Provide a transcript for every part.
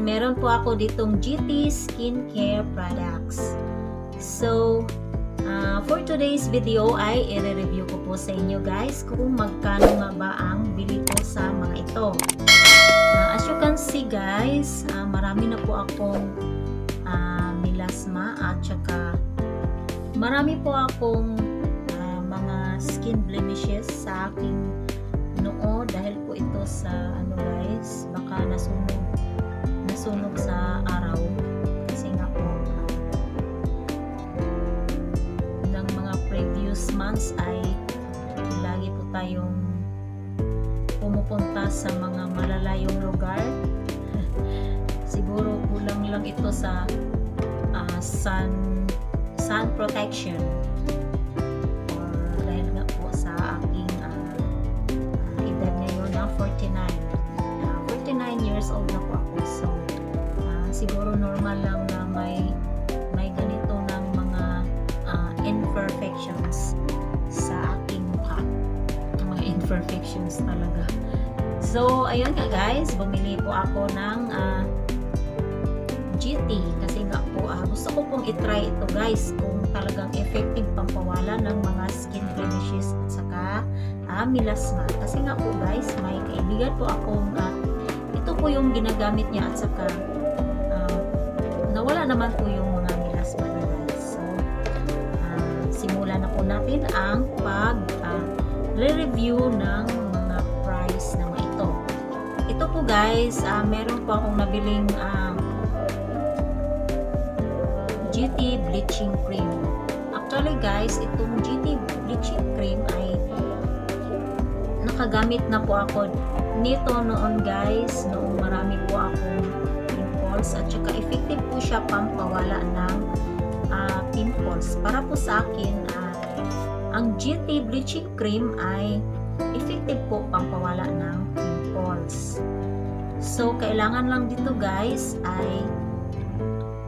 Meron po ako ditong GT Skincare Products. So, ah, for today's video ay i-review ko po sa inyo guys kung magkano nga ba ang bili ko sa mga ito. Ah, as you can see guys, ah, marami na po akong ah, melasma at saka marami po akong ah, mga skin blemishes sa aking noo dahil po ito sa ano guys, baka nasunog nasunog sa araw. Kasi nga po ah, ng mga previous months ay lagi po tayong pumupunta sa mga malalayong lugar. Siguro kulang lang ito sa ah, sun sun protection nga guys bumili po ako ng ah, GT kasi nga po ah, gusto ko pong itry ito guys kung talagang effective pampawala ng mga skin blemishes at saka ah, melasma kasi nga po guys may kaibigan po akong ah, ito po yung ginagamit niya at saka ah, nawala naman po yung mga melasma niya guys. So ah, simulan na po natin ang pag ah, re-review ng po guys ah, meron po akong nabiling ah, GT Bleaching Cream. Actually guys, itong GT Bleaching Cream ay nakagamit na po ako nito noon guys, noong marami po akong pimples at saka effective po siya pampawala ng ah, pimples. Para po sa akin, ah, ang GT Bleaching Cream ay effective po pampawala ng pimples. So, kailangan lang dito guys ay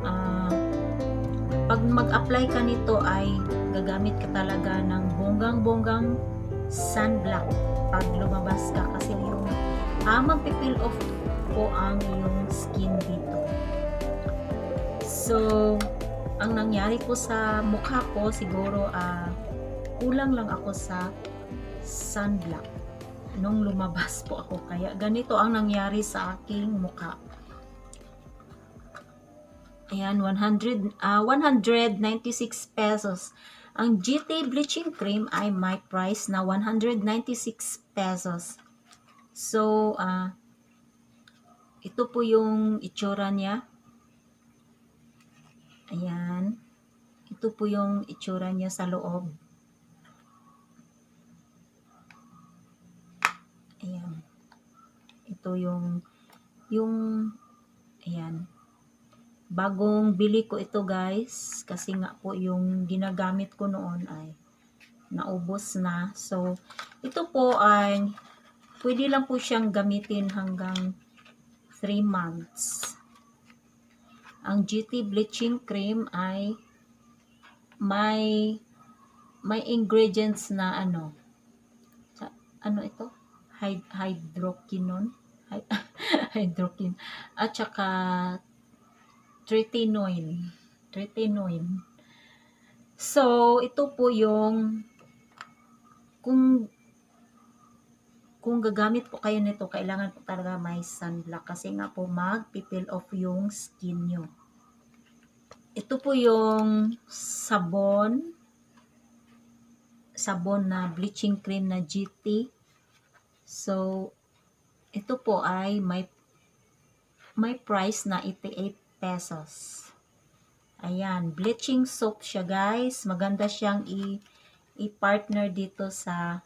ah, pag mag-apply ka nito ay gagamit ka talaga ng bonggang-bonggang sunblock pag lumabas ka. Kasi yung ah, magpipil off po ang iyong skin dito. So, ang nangyari po sa mukha ko siguro ah, kulang lang ako sa sunblock nung lumabas po ako kaya ganito ang nangyari sa aking mukha. Ayan, 100, ah 196 pesos. Ang GT Bleaching Cream ay may price na 196 pesos. So, ah ito po yung itsura niya. Ayan. Ito po yung itsura niya sa loob. Ayan. Ito yung yung ayan. Bagong bili ko ito guys. Kasi nga po yung ginagamit ko noon ay naubos na. So ito po ay pwede lang po siyang gamitin hanggang 3 months. Ang GT bleaching cream ay may may ingredients na ano. Sa, ano ito Hyd hydroquinone Hy- hydroquin at saka tretinoin. Tretinoin. So, ito po yung kung kung gagamit po kayo nito, kailangan po talaga may sunblock kasi nga po mag-peel off yung skin nyo. Ito po yung sabon sabon na bleaching cream na GT. So, ito po ay may may price na 88 pesos. Ayan, bleaching soap siya guys. Maganda siyang i-partner dito sa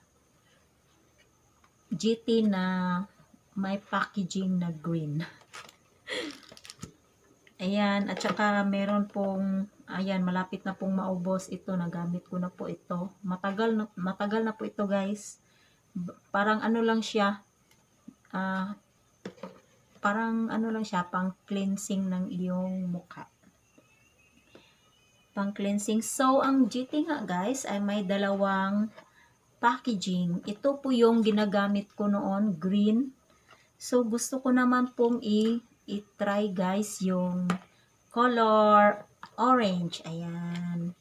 GT na may packaging na green. Ayan, at saka meron pong, ayan, malapit na pong maubos ito. Nagamit ko na po ito. Matagal na, matagal na po ito guys. Parang ano lang siya, ah, parang ano lang siya, pang cleansing ng iyong mukha. Pang cleansing. So, ang GT nga guys ay may dalawang packaging. Ito po yung ginagamit ko noon, green. So, gusto ko naman pong i-try guys yung color orange. Ayan.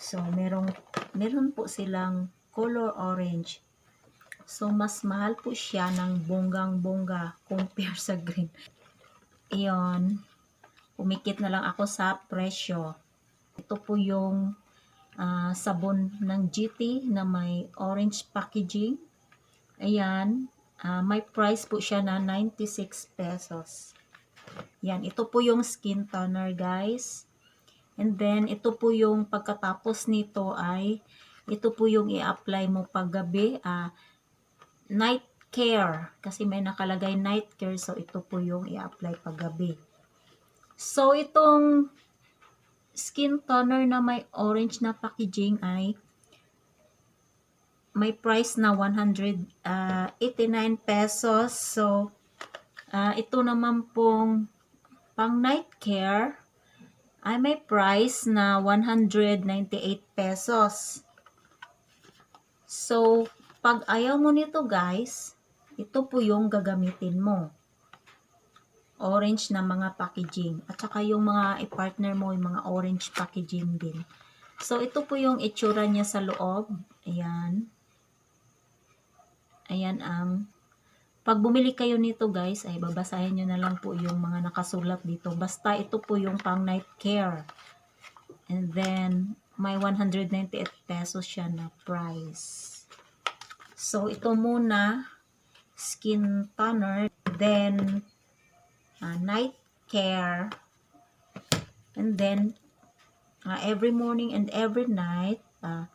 So, merong, meron po silang color orange. So, mas mahal po siya ng bonggang-bongga compare sa green. Iyon. Umikit na lang ako sa presyo. Ito po yung ah, sabon ng GT na may orange packaging. Ayan. Ah, may price po siya na 96 pesos. Yan. Ito po yung skin toner guys. And then, ito po yung pagkatapos nito ay ito po yung i-apply mo paggabi. Ah, night care. Kasi may nakalagay night care. So, ito po yung i-apply paggabi. So, itong skin toner na may orange na packaging ay may price na 189 pesos. So, ah, ito naman pong pang night care ay may price na 198 pesos. So, pag ayaw mo nito guys, ito po yung gagamitin mo. Orange na mga packaging. At saka yung mga i-partner mo, yung mga orange packaging din. So, ito po yung itsura niya sa loob. Ayan. Ayan ang pag bumili kayo nito guys, ay babasahin nyo na lang po yung mga nakasulat dito. Basta ito po yung pang night care. And then, may 198 pesos siya na price. So, ito muna, skin toner, then, uh, night care, and then, uh, every morning and every night, uh,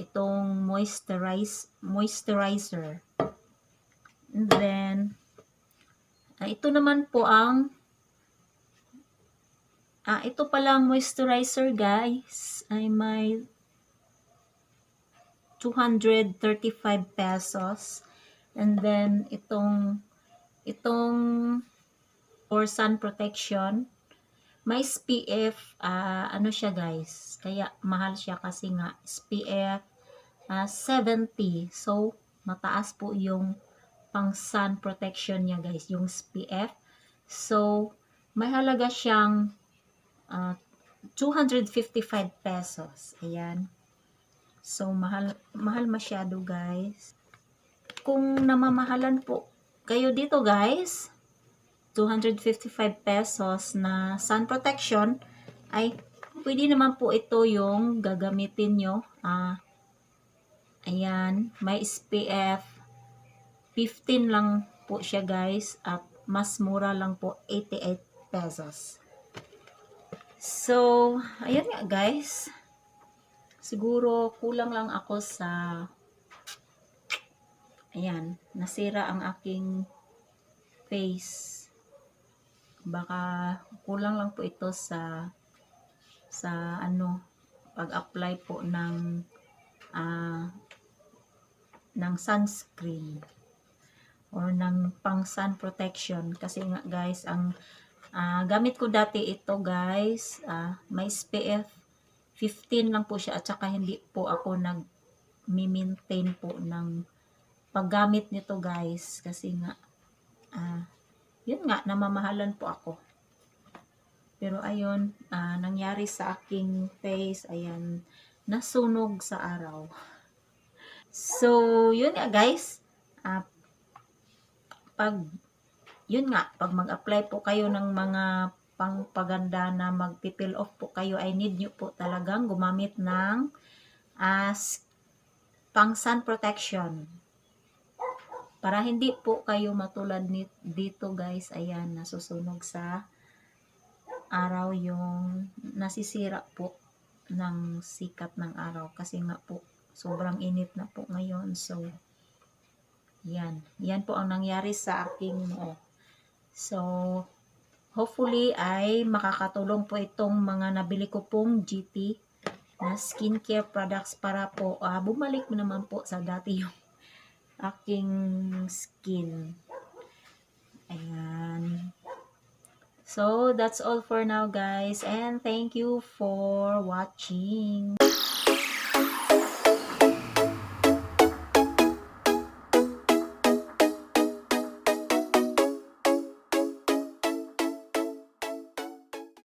itong moisturize, moisturizer. And then, ah, ito naman po ang ah, ito palang moisturizer guys ay may 235 pesos. And then, itong itong for sun protection, may SPF, ah, ano siya guys, kaya mahal siya kasi nga SPF ah, 70. So, mataas po yung pang sun protection niya guys, yung SPF. So, may halaga siyang ah, 255 pesos. Ayan. So, mahal, mahal masyado guys. Kung namamahalan po kayo dito guys, 255 pesos na sun protection, ay pwede naman po ito yung gagamitin nyo. Ah, ayan, may SPF 15 lang po siya guys at mas mura lang po 88 pesos. So, ayan nga guys. Siguro kulang lang ako sa ayan, nasira ang aking face. Baka kulang lang po ito sa sa ano pag-apply po ng ah ng sunscreen or ng pang sun protection kasi nga guys ang ah, gamit ko dati ito guys ah, may SPF 15 lang po siya at saka hindi po ako nag maintain po ng paggamit nito guys. Kasi nga ah, yun nga namamahalan po ako. Pero ayun ah, nangyari sa aking face. Ayan nasunog sa araw. So yun nga guys. Ah, pag yun nga pag mag-apply po kayo ng mga pangpaganda na magpipil off po kayo ay need nyo po talagang gumamit ng as pang sun protection. Para hindi po kayo matulad dito guys ayan nasusunog sa araw yung nasisira po ng sikat ng araw. Kasi nga po sobrang init na po ngayon. So yan. Yan po ang nangyari sa aking oh. so hopefully ay makakatulong po itong mga nabili ko pong GT na skincare products para po ah, bumalik naman po sa dati yung aking skin. Ayan. So, that's all for now guys and thank you for watching.